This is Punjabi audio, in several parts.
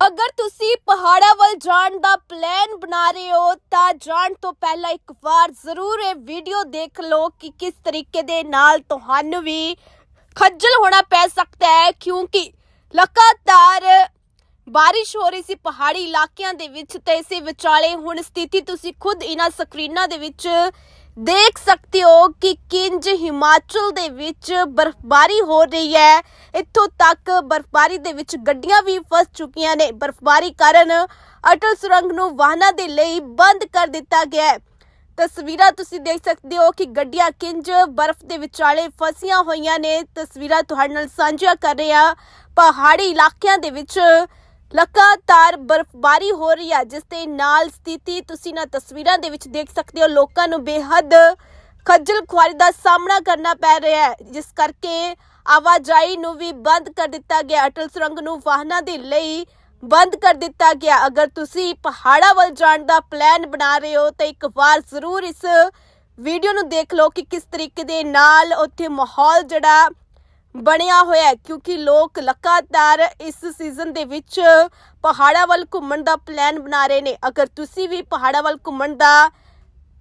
ਅਗਰ ਤੁਸੀਂ ਪਹਾੜਾਂ ਵੱਲ ਜਾਣ ਦਾ ਪਲਾਨ ਬਣਾ ਰਹੇ ਹੋ, ਤਾਂ ਜਾਣ ਤੋਂ ਪਹਿਲਾਂ ਇੱਕ ਵਾਰ ਜ਼ਰੂਰ ਇਹ ਵੀਡੀਓ ਦੇਖ ਲਓ ਕਿ ਕਿਸ ਤਰੀਕੇ ਦੇ ਨਾਲ ਤੁਹਾਨੂੰ ਵੀ ਖੱਜਲ ਹੋਣਾ ਪੈ ਸਕਦਾ ਹੈ, ਕਿਉਂਕਿ ਲਗਾਤਾਰ ਬਾਰਿਸ਼ ਹੋ ਰਹੀ ਸੀ ਪਹਾੜੀ ਇਲਾਕਿਆਂ ਦੇ ਵਿੱਚ ਤੇ ਇਸੇ ਵਿਚਾਲੇ ਹੁਣ ਸਥਿਤੀ ਤੁਸੀਂ ਖੁਦ ਇਹਨਾਂ ਸਕਰੀਨਾਂ ਦੇ ਵਿੱਚ ਦੇਖ ਸਕਦੇ ਹੋ ਕਿ ਕਿੰਜ ਹਿਮਾਚਲ ਦੇ ਵਿੱਚ ਬਰਫ਼ਬਾਰੀ ਹੋ ਰਹੀ ਹੈ। ਇੱਥੋਂ ਤੱਕ ਬਰਫ਼ਬਾਰੀ ਦੇ ਵਿੱਚ ਗੱਡੀਆਂ ਵੀ ਫਸ ਚੁੱਕੀਆਂ ਨੇ। ਬਰਫ਼ਬਾਰੀ ਕਾਰਨ ਅਟਲ ਸੁਰੰਗ ਨੂੰ ਵਾਹਨਾਂ ਦੇ ਲਈ ਬੰਦ ਕਰ ਦਿੱਤਾ ਗਿਆ ਹੈ। ਤਸਵੀਰਾਂ ਤੁਸੀਂ ਦੇਖ ਸਕਦੇ ਹੋ ਕਿ ਗੱਡੀਆਂ ਕਿੰਜ ਬਰਫ਼ ਦੇ ਵਿਚਾਲੇ ਫਸੀਆਂ ਹੋਈਆਂ ਨੇ। ਤਸਵੀਰਾਂ ਤੁਹਾਡੇ ਨਾਲ ਸਾਂਝੀਆਂ ਕਰ ਰਹੇ ਹਾਂ। ਪਹਾੜੀ ਇਲਾਕਿਆਂ ਦੇ ਵਿੱਚ ਲਗਾਤਾਰ ਬਰਫ਼ਬਾਰੀ ਹੋ ਰਹੀ ਹੈ ਜਿਸ ਦੇ ਨਾਲ ਸਥਿਤੀ ਤੁਸੀਂ ਨਾ ਤਸਵੀਰਾਂ ਦੇ ਵਿੱਚ ਦੇਖ ਸਕਦੇ ਹੋ, ਲੋਕਾਂ ਨੂੰ ਬੇਹੱਦ ਖੱਜਲ ਖੁਆਰੀ ਦਾ ਸਾਹਮਣਾ ਕਰਨਾ ਪੈ ਰਿਹਾ ਹੈ, ਜਿਸ ਕਰਕੇ ਆਵਾਜਾਈ ਨੂੰ ਵੀ ਬੰਦ ਕਰ ਦਿੱਤਾ ਗਿਆ, ਅਟਲ ਸੁਰੰਗ ਨੂੰ ਵਾਹਨਾਂ ਦੇ ਲਈ ਬੰਦ ਕਰ ਦਿੱਤਾ ਗਿਆ। ਅਗਰ ਤੁਸੀਂ ਪਹਾੜਾਂ ਵੱਲ ਜਾਣ ਦਾ ਪਲਾਨ ਬਣਾ ਰਹੇ ਹੋ, ਤਾਂ ਇੱਕ ਵਾਰ ਜ਼ਰੂਰ ਇਸ ਵੀਡੀਓ ਨੂੰ ਦੇਖ ਲਓ ਕਿ ਕਿਸ ਤਰੀਕੇ ਦੇ ਨਾਲ ਉੱਥੇ ਮਾਹੌਲ ਜਿਹੜਾ ਬਣਿਆ ਹੋਇਆ ਹੈ, ਕਿਉਂਕਿ ਲੋਕ ਲਗਾਤਾਰ ਇਸ ਸੀਜ਼ਨ ਦੇ ਵਿੱਚ ਪਹਾੜਾਂ ਵੱਲ ਘੁੰਮਣ ਦਾ ਪਲਾਨ ਬਣਾ ਰਹੇ ਨੇ। ਅਗਰ ਤੁਸੀਂ ਵੀ ਪਹਾੜਾਂ ਵੱਲ ਘੁੰਮਣ ਦਾ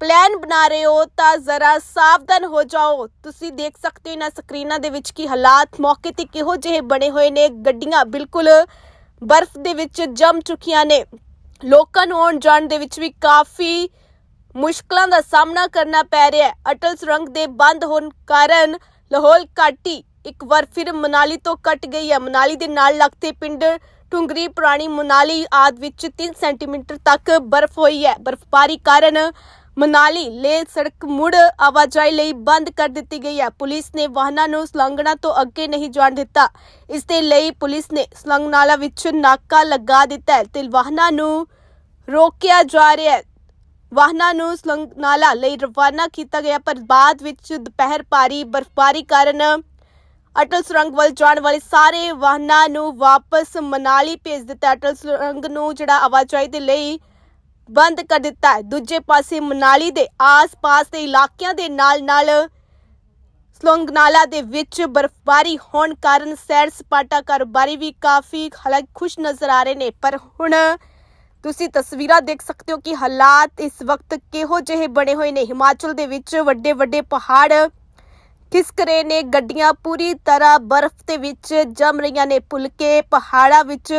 ਪਲਾਨ ਬਣਾ ਰਹੇ ਹੋ, ਤਾਂ ਜ਼ਰਾ ਸਾਵਧਾਨ ਹੋ ਜਾਓ। ਤੁਸੀਂ ਦੇਖ ਸਕਦੇ ਹੋ, ਇਹਨਾਂ ਸਕਰੀਨਾਂ ਦੇ ਵਿੱਚ ਕਿ ਹਾਲਾਤ, ਮੌਕੇ ਤੇ ਕਿਹੋ ਜਿਹੇ ਬਣੇ ਹੋਏ ਨੇ। ਗੱਡੀਆਂ ਬਿਲਕੁਲ ਬਰਫ਼ ਦੇ ਵਿੱਚ ਜੰਮ ਚੁੱਕੀਆਂ ਨੇ। ਲੋਕਾਂ ਨੂੰ ਆਉਣ ਜਾਣ ਦੇ ਵਿੱਚ ਵੀ ਕਾਫੀ ਮੁਸ਼ਕਲਾਂ ਦਾ ਸਾਹਮਣਾ ਕਰਨਾ ਪੈ ਰਿਹਾ ਹੈ। ਅਟਲ ਸੁਰੰਗ ਦੇ ਬੰਦ ਹੋਣ ਕਾਰਨ ਲਾਹੌਲ ਘਾਟੀ ਇੱਕ ਵਾਰ ਫਿਰ ਮਨਾਲੀ ਤੋਂ ਕੱਟ ਗਈ ਹੈ। ਮਨਾਲੀ ਦੇ ਨਾਲ ਲੱਗਦੇ ਪਿੰਡ ਟੁੰਗਰੀ ਪੁਰਾਣੀ ਮਨਾਲੀ ਆਦ ਵਿੱਚ 3 ਸੈਂਟੀਮੀਟਰ ਤੱਕ ਬਰਫ਼ ਹੋਈ ਹੈ। ਬਰਫ਼ਬਾਰੀ ਕਾਰਨ ਮਨਾਲੀ ਲੇ ਸੜਕ ਮੁੜ ਆਵਾਜਾਈ ਲਈ ਬੰਦ ਕਰ ਦਿੱਤੀ ਗਈ ਹੈ। ਪੁਲਿਸ ਨੇ ਵਾਹਨਾਂ ਨੂੰ ਸਲੰਗਣਾ ਤੋਂ ਅੱਗੇ ਨਹੀਂ ਜਾਣ ਦਿੱਤਾ। ਇਸ ਦੇ ਲਈ ਪੁਲਿਸ ਨੇ ਸਲੰਗ ਨਾਲਾ ਵਿੱਚ ਨਾਕਾ ਲਗਾ ਦਿੱਤਾ ਤੇ ਵਾਹਨਾਂ ਨੂੰ ਰੋਕਿਆ ਜਾ ਰਿਹਾ ਹੈ। ਵਾਹਨਾਂ ਨੂੰ ਸਲੰਗ ਨਾਲਾ ਲਈ ਰਵਾਨਾ ਕੀਤਾ ਗਿਆ, ਪਰ ਬਾਅਦ ਵਿੱਚ ਦੁਪਹਿਰ ਭਾਰੀ ਬਰਫ਼ਬਾਰੀ ਕਾਰਨ ਅਟਲ ਸੁਰੰਗ ਵੱਲ ਜਾਣ ਵਾਲੇ ਸਾਰੇ ਵਾਹਨਾਂ ਨੂੰ ਵਾਪਸ ਮਨਾਲੀ ਭੇਜ ਦਿੱਤਾ। ਅਟਲ ਸੁਰੰਗ ਨੂੰ ਜਿਹੜਾ ਆਵਾਜਾਈ ਦੇ ਲਈ ਬੰਦ ਕਰ ਦਿੱਤਾ ਹੈ। ਦੂਜੇ ਪਾਸੇ ਮਨਾਲੀ ਦੇ ਆਸ-ਪਾਸ ਦੇ ਇਲਾਕਿਆਂ ਦੇ ਨਾਲ-ਨਾਲ ਸਲੋਂਗਨਾਲਾ ਦੇ ਵਿੱਚ ਬਰਫ਼ਬਾਰੀ ਹੋਣ ਕਾਰਨ ਸੈਰ ਸਪਾਟਾ ਕਾਰੋਬਾਰੀ ਵੀ ਕਾਫੀ ਹਾਲਾਂਕਿ ਖੁਸ਼ ਨਜ਼ਰ ਆ ਰਹੇ ਨੇ। ਪਰ ਹੁਣ ਤੁਸੀਂ ਤਸਵੀਰਾਂ ਦੇਖ ਸਕਦੇ ਹੋ ਕਿ ਹਾਲਾਤ ਇਸ ਵਕਤ ਕਿਹੋ ਜਿਹੇ ਬਣੇ ਹੋਏ ਨੇ। ਹਿਮਾਚਲ ਦੇ ਵਿੱਚ ਵੱਡੇ ਵੱਡੇ ਪਹਾੜ ਖਿਸਕ ਰਹੇ ਨੇ ਗੱਡੀਆਂ ਪੂਰੀ ਤਰ੍ਹਾਂ ਬਰਫ਼ ਦੇ ਵਿੱਚ ਜੰਮ ਰਹੀਆਂ ਨੇ। ਭੁੱਲ ਕੇ ਪਹਾੜਾਂ ਵਿੱਚ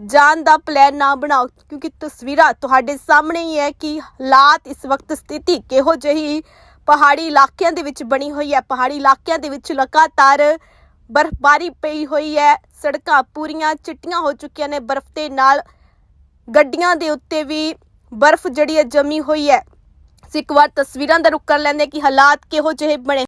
ਜਾਣ ਦਾ ਪਲਾਨ ਨਾ ਬਣਾਓ, ਕਿਉਂਕਿ ਤਸਵੀਰਾਂ ਤੁਹਾਡੇ ਸਾਹਮਣੇ ਹੀ ਹੈ ਕਿ ਹਾਲਾਤ ਇਸ ਵਕਤ ਸਥਿਤੀ ਕਿਹੋ ਜਿਹੀ ਪਹਾੜੀ ਇਲਾਕਿਆਂ ਦੇ ਵਿੱਚ ਬਣੀ ਹੋਈ ਹੈ। ਪਹਾੜੀ ਇਲਾਕਿਆਂ ਦੇ ਵਿੱਚ ਲਗਾਤਾਰ ਬਰਫ਼ਬਾਰੀ ਪਈ ਹੋਈ ਹੈ। ਸੜਕਾਂ ਪੂਰੀਆਂ ਚਿੱਟੀਆਂ ਹੋ ਚੁੱਕੀਆਂ ਨੇ। ਬਰਫ਼ ਦੇ ਨਾਲ ਗੱਡੀਆਂ ਦੇ ਉੱਤੇ ਵੀ ਬਰਫ਼ ਜਿਹੜੀ ਹੈ ਜਮੀ ਹੋਈ ਹੈ। ਅਸੀਂ ਇੱਕ ਵਾਰ ਤਸਵੀਰਾਂ ਦਾ ਰੁਕ ਕਰ ਲੈਂਦੇ ਕਿ ਹਾਲਾਤ ਕਿਹੋ ਜਿਹੇ ਬਣੇ।